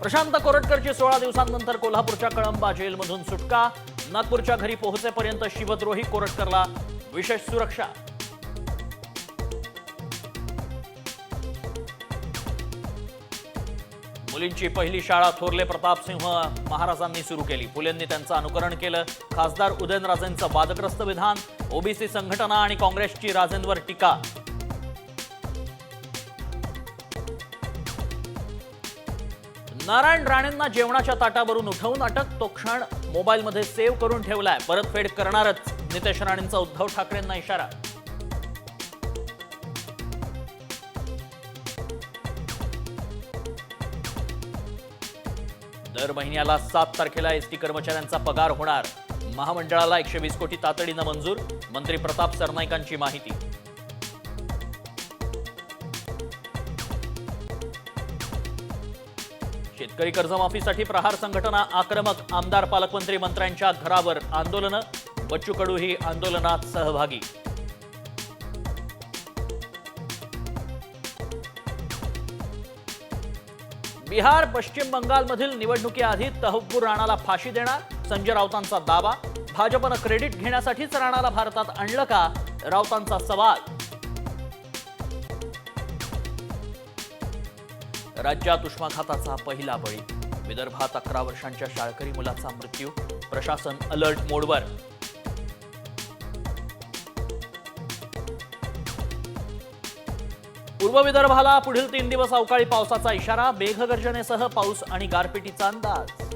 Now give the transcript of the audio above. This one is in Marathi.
प्रशांत कोरटकरची सोळा दिवसांनंतर कोल्हापूरच्या कळंबा जेलमधून सुटका. नागपूरच्या घरी पोहोचेपर्यंत शिवद्रोही कोरटकरला विशेष सुरक्षा. मुलींची पहिली शाळा थोरले प्रतापसिंह महाराजांनी सुरू केली. फुलेंनी त्यांचं अनुकरण केलं. खासदार उदयनराजेंचं वादग्रस्त विधान ओबीसी संघटना आणि काँग्रेसची राजेंवर टीका. नारायण राणेंना जेवणाच्या ताटावरून उठवून अटक तो क्षण मोबाईलमध्ये सेव्ह करून ठेवलाय. परतफेड करणारच नितेश राणेंचा उद्धव ठाकरेंना इशारा. दर महिन्याला सात तारखेला एसटी कर्मचाऱ्यांचा पगार होणार. महामंडळाला एकशे वीस कोटी तातडीनं मंजूर मंत्री प्रताप सरनाईकांची माहिती. शेतकरी कर्जमाफीसाठी प्रहार संघटना आक्रमक आमदार पालकमंत्री मंत्र्यांच्या घरावर आंदोलनं बच्चू कडू ही आंदोलनात सहभागी. बिहार पश्चिम बंगालमधील निवडणुकीआधी तहव्वूर राणाला फाशी देणार संजय राऊतांचा दावा भाजपनं क्रेडिट घेण्यासाठीच राणाला भारतात आणलं का राऊतांचा सवाल. राज्यात उष्माघाताचा पहिला बळी. विदर्भात अकरा वर्षांच्या शाळकरी मुलाचा मृत्यू. प्रशासन अलर्ट मोडवर. पूर्व विदर्भाला पुढील तीन दिवस अवकाळी पावसाचा इशारा. मेघगर्जनेसह पाऊस आणि गारपिटीचा अंदाज.